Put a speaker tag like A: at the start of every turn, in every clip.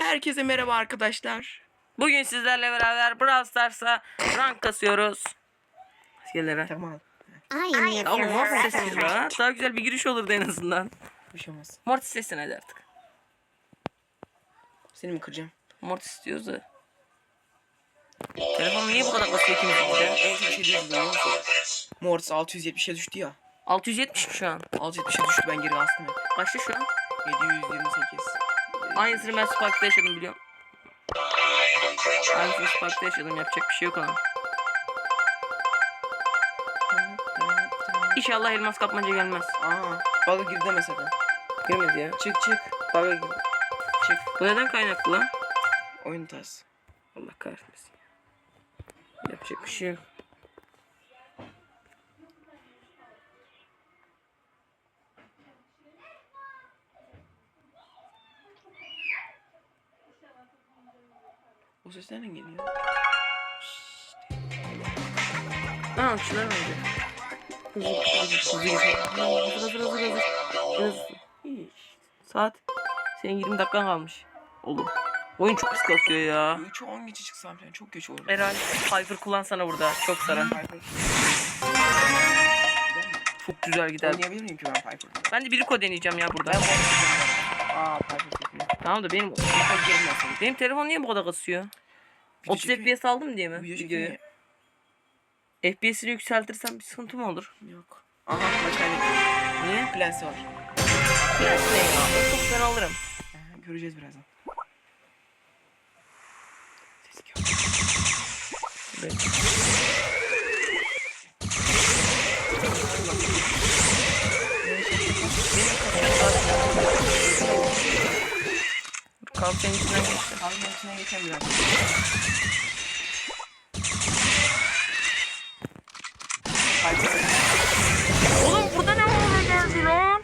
A: Herkese merhaba arkadaşlar.
B: Bugün sizlerle beraber Brawl Stars'a rank kasıyoruz. Askerlere.
A: Tamam.
C: Am
B: Ama
C: favorite
B: sessiz ya. Daha güzel bir giriş olurdu en azından.
A: Bir şey olmaz.
B: Mortis sessin hadi artık.
A: Seni mi kıracağım?
B: Mortis istiyoruz da. Telefon niye bu kadar basıyor ikimiz de?
A: En çok şey değil biliyor musun? Mortis 670'e düştü ya.
B: 670 mi şu an?
A: 670'e düştü ben geri bastım hep.
B: Kaçta şu an?
A: 728.
B: Aynısını ben Spark'ta yaşadım biliyorum. Aynısını Spark'ta yaşadım yapacak bir şey yok ona. İnşallah elmas kapmaca gelmez.
A: Aa, bug'a girdi mesela.
B: Girmedi ya.
A: Çık çık.
B: Bug'a girdi.
A: Çık.
B: Bu neden kaynaklı lan?
A: Oyun tas.
B: Allah kahretmesin. Yapacak bir şey yok.
A: O ses nereden geliyor?
B: Aa uçlar mı oldu? Hızlı hızlı hızlı hızlı. Hızlı. Saat. Senin 20 dakikan kalmış. Olur. Oyun çok pis kasıyor ya.
A: 3'e 10 geçe çıksam falan çok geç olur.
B: Herhalde Piper kullansana burada. Çok sarar. Çok güzel gider.
A: Oynayabilir miyim ki ben Piper'da?
B: Ben de Biriko deneyeceğim ya burada.
A: Ben. Aa çekiyor.
B: Tamam da benim
A: Piper girmez.
B: benim telefon niye bu kadar kasıyor?
A: Video
B: 30
A: çekiyor.
B: FPS aldım diye mi?
A: Video çekiyor.
B: FPS'ini yükseltirsem bir sıkıntı mı olur?
A: Yok. Aha kaybettim.
B: Niye?
A: Plensi var.
B: Biraz ne ya? Çok ben alırım.
A: Aha, göreceğiz birazdan. Ses yok.
B: Kalk senin içinden geçti.
A: Abi içine. Piper.
B: Oğlum burada ne hale geldi lan?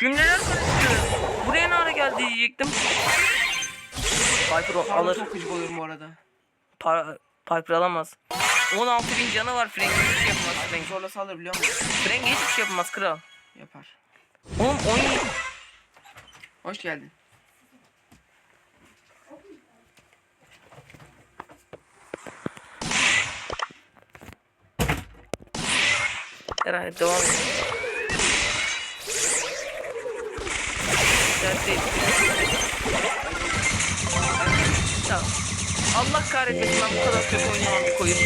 B: Cümleler karıştı. Buraya ne hale geldi diyecektim. Piper o-
A: Alır.
B: alır.
A: Çok gıcık oluyorum bu arada.
B: Pa Piper alamaz. 16 bin canı var Frank hiçbir şey yapamaz Frank.
A: Zorla salır biliyor musun?
B: Frank hiçbir şey yapamaz kral.
A: Yapar.
B: Oğlum oyun
A: Hoş geldin.
B: Herhalde devam değil. Tamam. Allah kahretmesin ben bu kadar kötü oynamam bir koyun.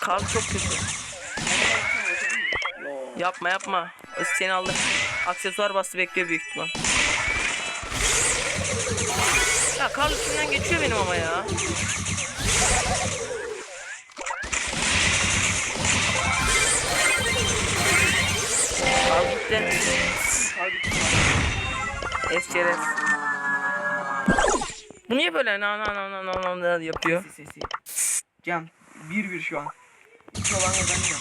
B: Karl çok kötü. Yapma yapma. Seni aldı. Aksesuar bastı bekliyor büyük ihtimal. Ya Karl üstünden geçiyor benim ama ya. Gitti. Esçerez. Bu niye böyle na na na na na na yapıyor?
A: Sesi sesi. Can. 1-1 şu an. İki olan kazanıyor.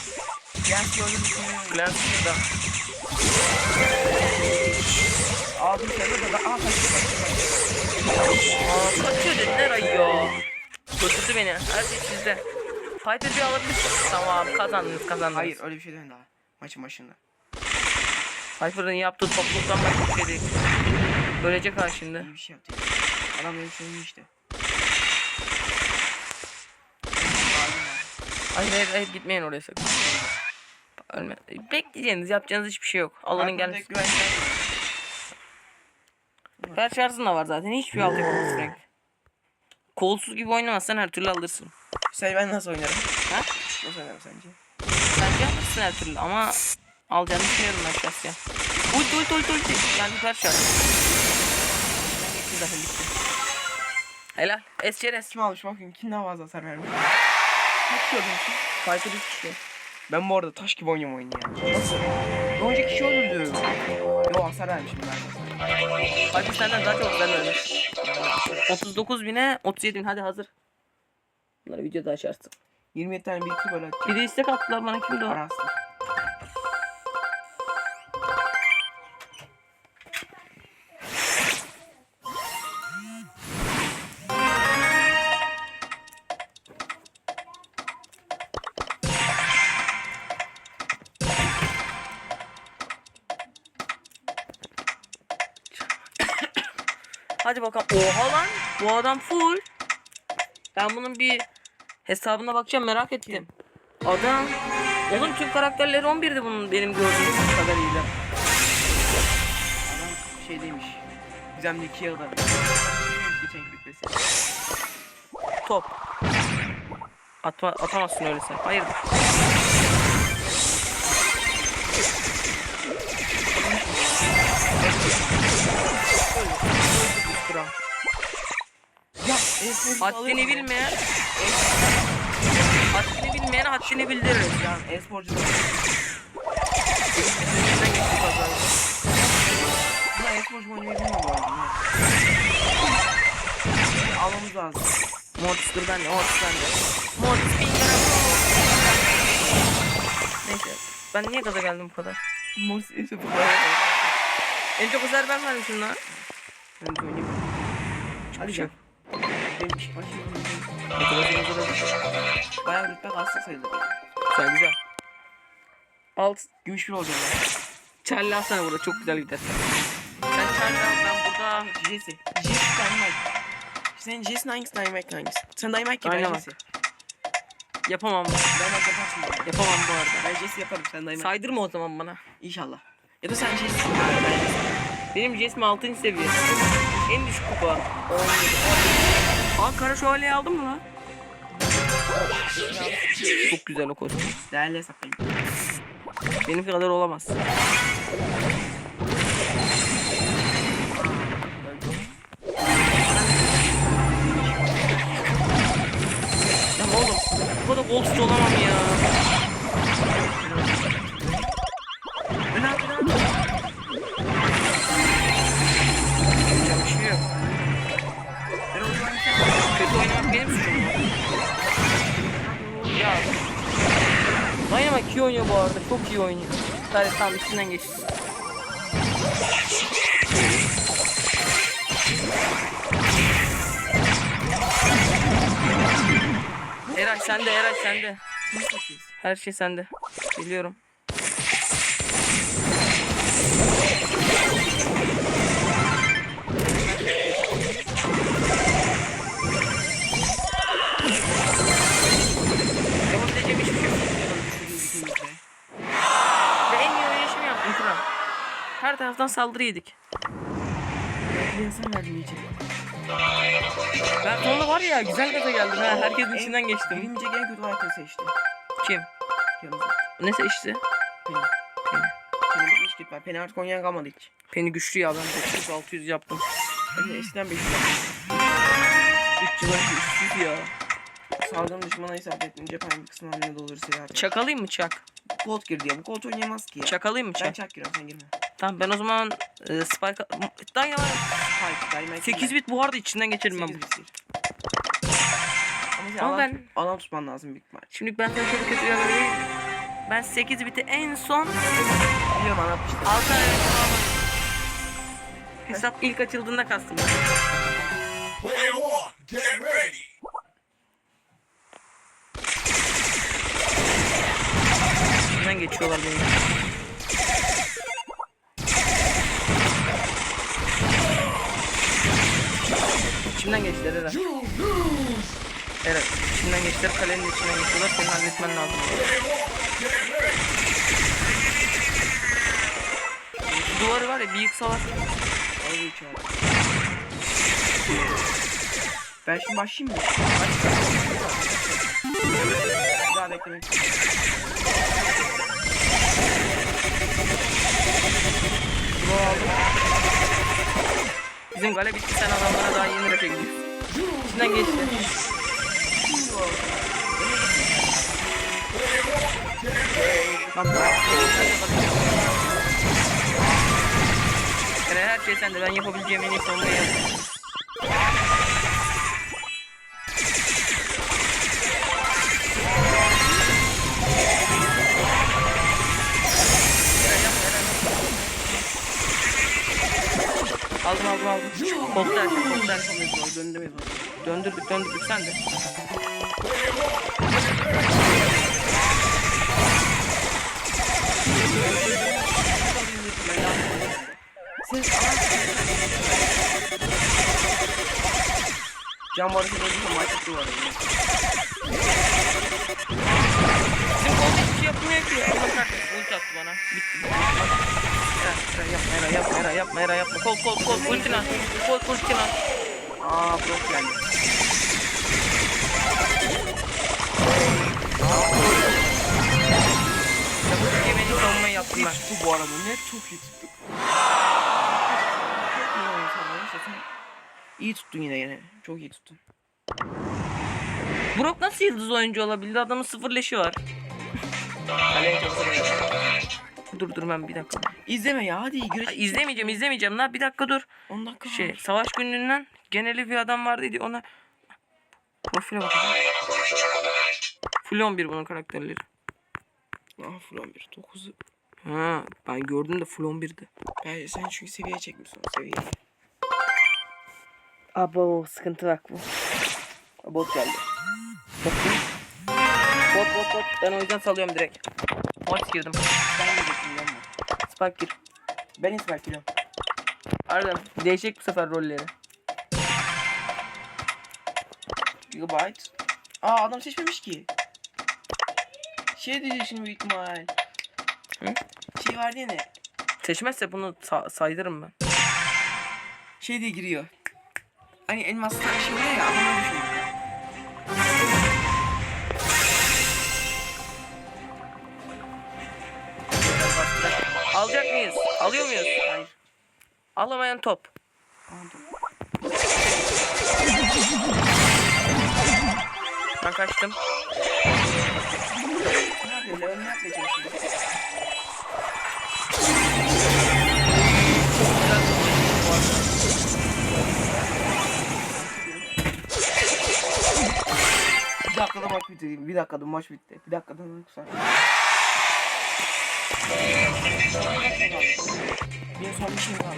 A: Genç öyle düşünüyorum.
B: Lens burada.
A: Aldım seni de. Aa kaçtı
B: Aa kaçıyor dediler ay ya. Götürdü beni. Her şey sizde. Piper bir alabilirsin. Tamam kazandınız kazandınız.
A: Hayır öyle bir şey değil daha. Maçın başında.
B: Piper'ın yaptığı topluluktan başka bir şey değil. Ölecek ha şimdi.
A: İyi bir şey yaptı. Adam benim şeyim işte.
B: Hayır hayır hayır gitmeyin oraya sakın. Ölme. Bekleyeceğiniz yapacağınız hiçbir şey yok. Allah'ın gelmesi. Her şarjın da var zaten. Hiçbir alt yapamaz Frank. Kolsuz gibi oynamazsan her türlü alırsın.
A: Sen ben nasıl oynarım?
B: Ha?
A: Nasıl oynarım sence?
B: Bence alırsın her türlü ama alacağını düşünüyorum ben şahsen. Ulti ulti ulti ulti. Yani şarj. Ben geçtim zaten bitti. Helal. Esçerez.
A: Kim almış bakayım kim daha fazla hasar vermiş. Kaç gördün ki?
B: Piper 3 kişi.
A: Ben bu arada taş gibi oynuyorum oyunu ya. Nasıl? Bir önceki kişi öldürdü. Yo hasar vermişim ben.
B: Piper senden daha çok güzel vermiş. 39 bine 37 bin hadi hazır. Bunları videoda açarsın.
A: 27 tane biriktirip böyle atacağım.
B: Bir de istek attılar bana kimdi o?
A: Arastır.
B: Hadi bakalım. Oha lan. Bu adam full. Ben bunun bir hesabına bakacağım merak ettim. Adam. Oğlum tüm karakterleri 11'di bunun benim gördüğüm kadarıyla.
A: Adam şeydeymiş. Gizemli iki yılda. Geçen rütbesi.
B: Top. Atma, atamazsın öyle sen. Hayırdır?
A: Kral. Ya e-sporcu
B: Haddini bilmeyen Haddini bilmeyen haddini bildirir.
A: Ya e-sporcu da.
B: Üstünden geçti pazar.
A: Buna e-sporcu mu oynamayı bilmiyorum bu arada. Ne? Almamız lazım.
B: Mortis dur bende, Mortis bende. Mortis finger Neyse. Ben niye gaza geldim bu kadar?
A: Morse işte bu
B: En çok hasar ben vermişim lan.
A: Ben de oynayayım. Hadi
B: şey
A: gel. Benim başım Bayağı rütbe kastı sayılır.
B: Güzel güzel. Alt.
A: Gümüş bir olacağım ya.
B: Charlie alsana burada çok güzel gider. Sen Charlie al ben burada.
A: Jesse. Jesse Dynamite. Senin Jesse'nin hangisi Dynamite hangisi? Sen Dynamite gibi ben. Jesse.
B: Yapamam.
A: Dynamite yaparsın.
B: Yapamam bu arada.
A: Ben Jesse yaparım sen Dynamite.
B: Saydırma o zaman bana.
A: İnşallah. Ya da sen Jesse. Ben Jesse.
B: Benim Jesme 6. seviye. En düşük kupa. 17. Aa kara şövalyeyi aldın mı lan? Çok güzel o kostüm.
A: Değerli hesaplayayım.
B: Benimki kadar olamaz. Ya oğlum bu kadar golsuz olamam ya. Yok.
A: Ben o zaman sen.
B: Kötü oynamak benim suçum? Ya. Dynamite iyi oynuyor bu arada. Çok iyi oynuyor. Sadece tam içinden geçti. Eray sende, Eray sende. Her şey sende. Biliyorum. Her taraftan saldırı yedik.
A: Ben.
B: Ben sonunda var ya güzel gaza geldim ha. Herkesin içinden geçtim.
A: Birinci en kötü haritayı seçti.
B: Kim?
A: Yanımızda.
B: Ne seçti?
A: Penny.
B: Penny.
A: Penny bir iş. Penny artık oynayan kalmadı hiç.
B: Penny güçlü ya ben 900-600 yaptım.
A: Ben de eskiden 500 yaptım.
B: 3 yıl önce üstsüz ya.
A: Salgın düşmana hesap ettim. Cephane kısmı haline dolursa ya.
B: Çakalayım mı çak?
A: Gold girdi ya. Bu gold oynayamaz ki ya.
B: Çakalayım mı
A: Ben
B: çak?
A: çak giriyorum sen girme.
B: Tamam ben o zaman e, Spike... Dynamite.
A: Dynamite
B: 8 bit bu arada içinden geçerim ben.
A: 8 bit değil. Ama,
B: ben-
A: alan tutman lazım büyük ihtimal.
B: Şimdi ben sana şöyle kötü mi? Ben 8 biti en son
A: Biliyorum anlatmıştım.
B: 6 ay Hesap ilk açıldığında kastım.
C: Play one, get ready.
B: İçinden geçiyorlar benim. İçimden geçtiler Eren. Eren. İçimden geçtiler. Kalenin içinden geçiyorlar. Senin halletmen lazım. Şu duvarı var ya bir yıksalar.
A: Dalga geçiyor. Ben şimdi başlayayım mı? Bir daha beklemek.
B: Aldım. Bizim gale bitti sen adamlara daha yeni rap'e gidiyorsun. İçinden geçti.
A: Lan
B: her şey sende. Ben yapabileceğim en iyi savunmayı yaptım. Aldım aldım aldım. Koltuğa koltuğa
A: Döndüremeyiz onu.
B: Döndürdük döndürdük sen de.
A: Sen Can varsa öldüyse maç attı var.
B: Bizim kol hiçbir şey yapmıyor ki. Allah kahretsin. Attı bana. Bitti. bitti. Yapma Era yapma Era yapma Era yapma. Kol kol kol ultini at. Kol ultini at.
A: Aa blok geldi.
B: Ya bu Türkiye savunmayı yaptım ben.
A: tuttu bu arada. Net çok iyi tuttu. Çok iyi oyun sana. Neyse sen İyi tuttun yine yine. Çok iyi tuttun.
B: Brock nasıl yıldız oyuncu olabildi? Adamın sıfır leşi var.
A: Kaleye çok.
B: Dur dur ben bir dakika.
A: İzleme ya hadi güreş.
B: Ay, izlemeyeceğim izlemeyeceğim lan bir dakika dur.
A: 10 dakika
B: Şey
A: var.
B: savaş günlüğünden geneli bir adam vardı ona profile bakacağım. Full 11 bunun karakterleri.
A: Ah full 11. 9'u.
B: Ha ben gördüm de full 11'di.
A: Ben, sen çünkü seviye çekmişsin o seviyeyi.
B: Abo sıkıntı bak bu. Bot geldi. Bot bot. Ben o yüzden salıyorum direkt. Maç girdim.
A: Ben bekliyorum ama.
B: Spike gir.
A: Ben ismi bekliyorum.
B: Harbiden değişecek bu sefer rolleri.
A: Gigabyte. Aa adam seçmemiş ki. Şey diyecek şimdi büyük ihtimal.
B: Hı?
A: Şey vardı ya ne?
B: Seçmezse bunu sa- saydırırım ben.
A: Şey diye giriyor. Hani elmaslar şey oluyor ya adamlar düşüyor.
B: Alıyor muyuz?
A: Hayır.
B: Alamayan top. Ben kaçtım.
A: Ne yapıyor? Level ne yapmaya çalışıyor? Bir dakikada maç bitti. Bir dakikada maç bitti. Bir dakikada maç bitti. Benim son bir şeyim kaldı.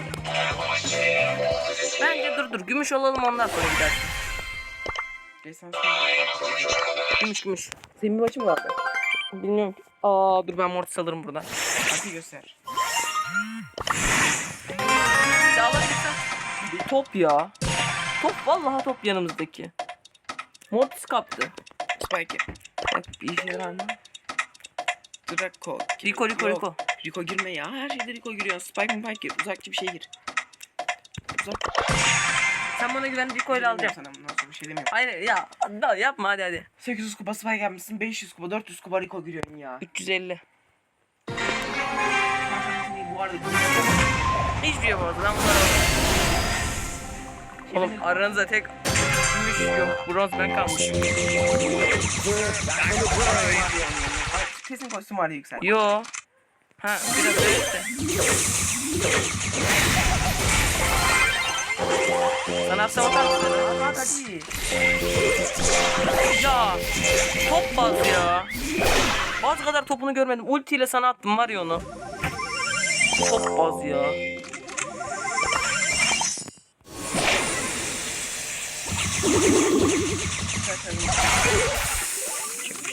B: Bence dur dur. Gümüş olalım ondan sonra gidersin.
A: Sonra.
B: Gümüş gümüş. Senin bir maçın mı vardı? Bilmiyorum. ki. Aa dur ben mortis alırım buradan.
A: Hadi göster.
B: Alabilirsen. Top ya. Top vallahi top yanımızdaki. Mortis kaptı.
A: Spike.
B: Bak bir işe yarar mı?
A: Draco.
B: Rico Rico
A: Yok,
B: Rico.
A: Rico girme ya. Her şeyde Rico giriyor. Spike mi Spike gir. Uzakçı bir şey gir. Uzak.
B: Sen bana güven Rico ile alacağım.
A: Sana bundan sonra bir şey demiyorum.
B: Hayır ya da yapma hadi hadi.
A: 800 kupa Spike yapmışsın. 500 kupa 400 kupa Rico giriyorsun ya.
B: 350.
A: Bu arada
B: Hiçbir şey yapamaz. Ben bunları alırım. Oğlum aranızda tek gümüş yok. Bronz ben kalmışım.
A: Kesin kostüm vardı yüksel.
B: Yo. Ha biraz öyle işte. Sana atsam atar mısın?
A: Hadi.
B: Ya top baz ya. Baz kadar topunu görmedim. Ultiyle sana attım var ya onu. Top baz ya.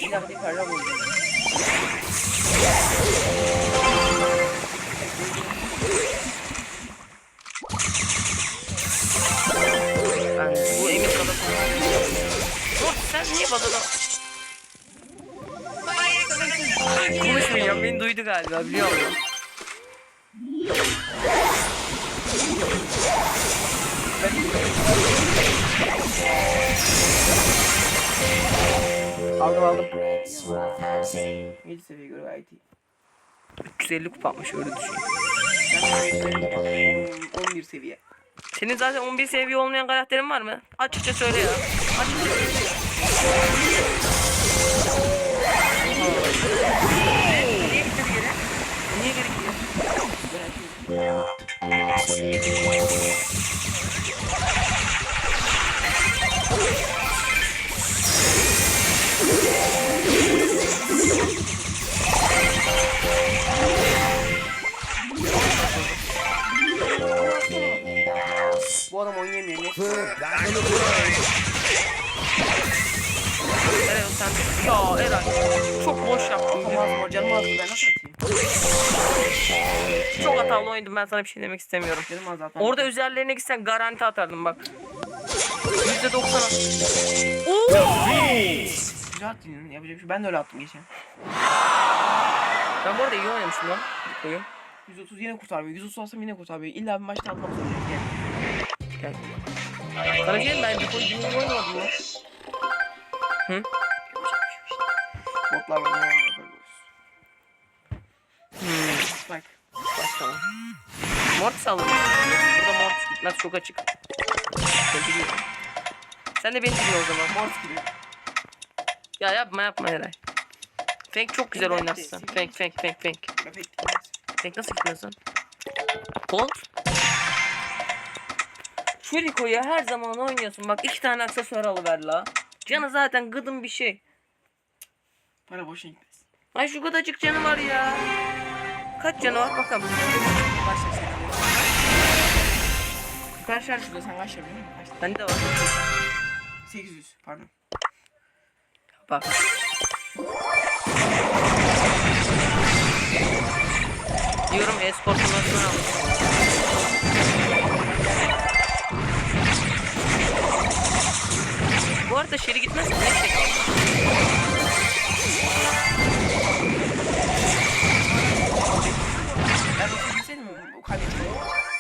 A: Bir dakika bir karra buldu.
B: Ben bu emin kadar Dur sen niye bazada? Konuşmayacağım beni duydu galiba biliyor musun?
A: Aldım aldım. 7 seviye göre iyi.
B: 350 kupa atmış öyle düşün.
A: Ben 11 seviye.
B: Senin zaten 11 seviye olmayan karakterin var mı? Açıkça söyle ya. Açıkça söyle. Niye gitti bir yere? Niye geri gidiyor?
A: Bu
B: Oynadım ben sana bir şey demek istemiyorum.
A: Canım az zaten.
B: Orada üzerlerine gitsen garanti atardım bak. Yüzde doksan. Oo!
A: Güzel attın yapacak bir şey. Ben de öyle attım geçen.
B: Ben bu arada iyi oynamışım lan. bu Oyun.
A: 130 yine kurtarmıyor. 130 olsam yine kurtarmıyor. İlla bir maçta atmam zorunda. Gel.
B: Gel. Sana şey ben bir koyu gibi oynamadım ya. Hı?
A: Şey. Botlar var.
B: Mortis aldım. Burada Mortis gitmez çok açık. Sen de beni dinle o zaman.
A: Mortis gibi.
B: Ya yapma yapma Eray. Fenk çok güzel oynarsın. Fenk Fenk Fenk Fenk. Fenk nasıl gitmez lan? Colt? Furiko'yu her zaman oynuyorsun. Bak iki tane aksesuar alıver la. Canı zaten gıdım bir şey.
A: Para boşuna gitmez.
B: Ay şu kadarcık canı var ya. Kaç canı var bakalım.
A: Süper şarj şurada sen kaç yapıyorsun? Kaç?
B: Bende var.
A: 800 pardon.
B: Bak. Diyorum espor turnuvasını aldım. Bu arada şeri gitmez mi? Ne şey?
A: Ben de gitseydim o kaybettim.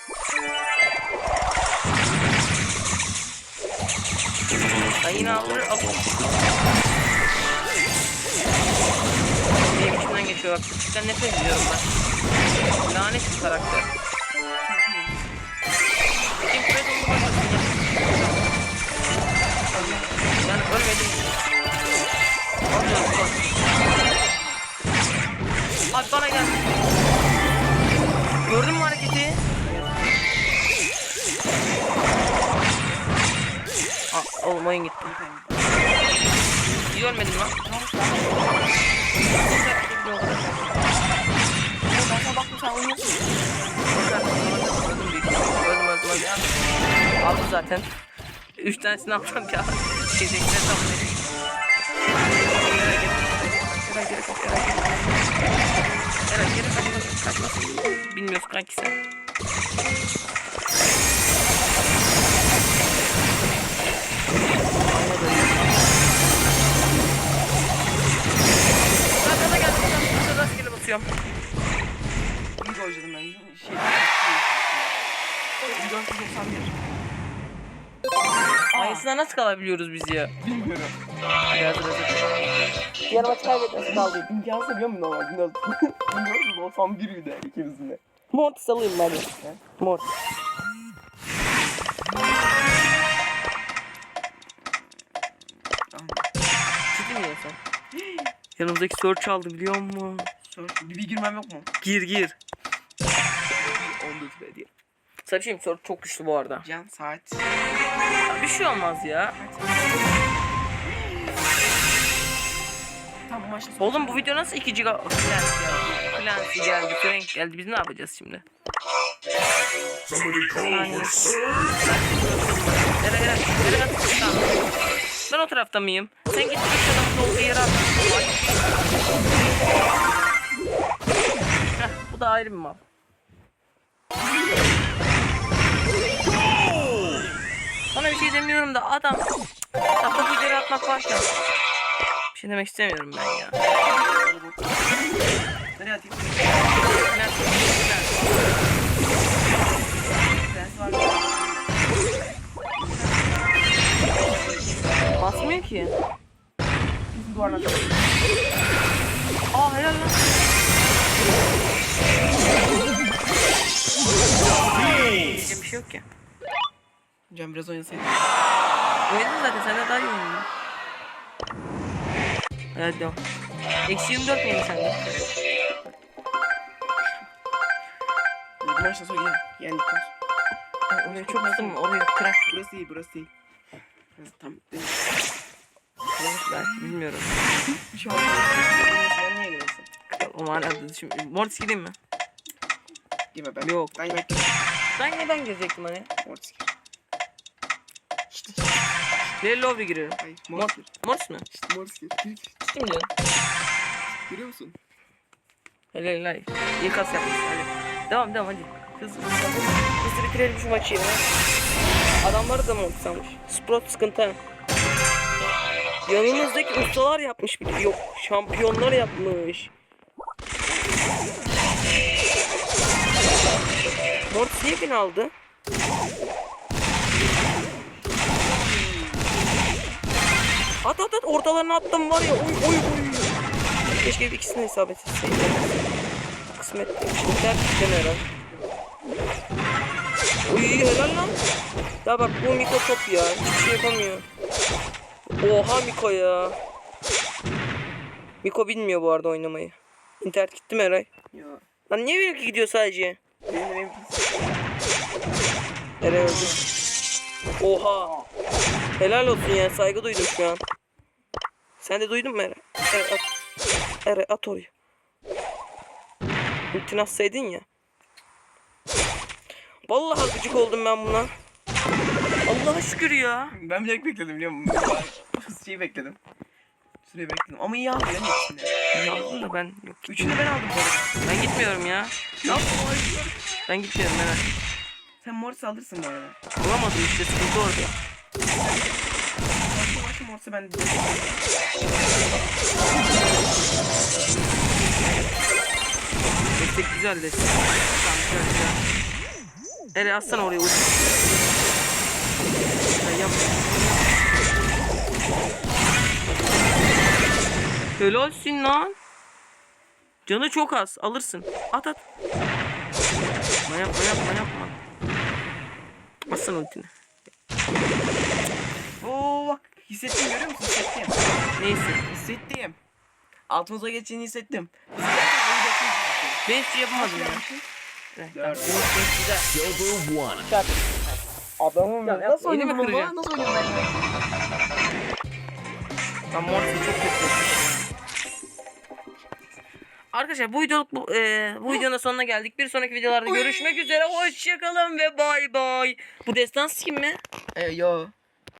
B: Ben yine alır alırım. Benim içimden geçiyor bak. Küçükten nefret ediyorum ben. Lanet bir karakter. Kuvvet oldu başlasın ya. Yani ölmedim. Alıyorum bak. Abi bana gel. Gördün mü hareketi? Aa, oğlum oyun gitti. İyi ölmedim lan.
A: Sen.
B: Aldı zaten. Üç tanesini aldım ya. Teşekkür ederim. Eray geri kaç, basıyorum.
A: Bir golcüydüm ben. Şey. 1491.
B: Aynısına nasıl kalabiliyoruz biz ya?
A: Bilmiyorum.
B: Hazır hazır. Diğer maçı kaybetmesi kaldı.
A: İmkansız biliyor musun normal? 1491 bir de ikimizin de.
B: Mortis alayım ben de. Mortis.
A: Tamam.
B: Ciddi mi diyorsun? Yanımızdaki search aldı biliyor musun?
A: Sor. Bir, bir girmem yok mu?
B: Gir gir.
A: 14 be diye.
B: Sana bir şey mi? Search çok güçlü bu arada.
A: Can saat.
B: Ya bir şey olmaz ya.
A: Tamam maçta
B: Oğlum bu video nasıl 2 GB Clancy geldi? Geldi, Frank geldi. Biz ne yapacağız şimdi?
C: Somebody call for
B: at? Ben o tarafta mıyım? Sen git üç adamın olduğu yere at. Bu da ayrı bir mal. Sana bir şey demiyorum da adam topu ileri atmak varken bir şey demek istemiyorum ben ya.
A: Nereye atayım?
B: Basmıyor ki.
A: Atayım.
B: Aa helal lan. Diyecek bir şey yok ki.
A: Can biraz oynasaydı.
B: Oynadın zaten sen de daha iyi oynadın. Hadi devam. Eksi 24 miydi sende?
A: Bir maçta sonra yine. Yendikten sonra.
B: Oraya çok kızdım mı? Oraya kırar.
A: Burası değil, burası değil. Burası tam.
B: Belki bilmiyorum.
A: Şey olmaz. Sen niye giriyorsun?
B: Manada şimdi. Mortis gideyim mi?
A: Girme ben.
B: Yok.
A: Ben
B: Ben ne ben girecektim hani?
A: Mortis gir.
B: Lele Lovely giriyorum.
A: Hayır,
B: Mor
A: Mortis gir.
B: Mortis mi?
A: İşte Mortis gir. Gir, gir.
B: Kim diyorsun?
A: Görüyor musun?
B: Helal helal. İyi kas yapmışsın hadi. Devam devam hadi. Hızlı hızlı. Hızlı bitirelim şu maçı ya. Adamları da mı sanmış? Sprout sıkıntı. ha. Yanımızdaki ustalar yapmış bir. Yok şampiyonlar yapmış. Mortis niye beni aldı? At at at ortalarına attım var ya oy oy oy. Keşke bir ikisini hesap etseydim. Kısmet şimdi ter gittim herhalde. Uy helal lan. Ya bak bu Miko top ya. Hiçbir şey yapamıyor. Oha Miko ya. Miko bilmiyor bu arada oynamayı. İnternet gitti mi Eray?
A: Yo.
B: Lan niye benimki gidiyor sadece?
A: Benim de
B: Eray öldü. Oha. Helal olsun ya saygı duydum şu an. Sen de duydun mu Eray? Eray at. Eray at oraya. Ultini atsaydın ya. Vallahi gıcık oldum ben buna. Allah'a şükür ya.
A: Ben bilerek bekledim biliyor musun? Şeyi bekledim. Süreyi bekledim. Ama iyi aldı yani ikisini.
B: Yazdım da ben yok.
A: Üçünü ben aldım arada.
B: Ben gitmiyorum ya.
A: Morris?
B: Ben gitmiyorum Eray.
A: Sen Morris alırsın bu arada.
B: Bulamadım işte sıkıntı orada.
A: Başka başka Morris'e ben de
B: Destek güzel destek. Tamam güzel güzel. Eray atsana oraya ulti. Eray yap. Helalsin lan. Canı çok az. Alırsın. At at. Yapma yapma yapma yapma. Atsana ultini.
A: Oo bak hissettim görüyor musun? Hissettim.
B: Neyse.
A: Hissettim. Altımıza geçtiğini hissettim.
B: Ben hiçbir şey yapamadım ya.
A: Dört.
C: Silver one.
A: Adamım
B: Ya,
A: Nasıl oynuyorum? Nasıl oynuyorum ben? ya?
B: Ben Mortis'i çok kötü. Arkadaşlar bu videoluk bu, e, bu videonun sonuna geldik. Bir sonraki videolarda görüşmek üzere. Hoşçakalın ve bay bay. Bu destans kim mi?
A: Ee, yo.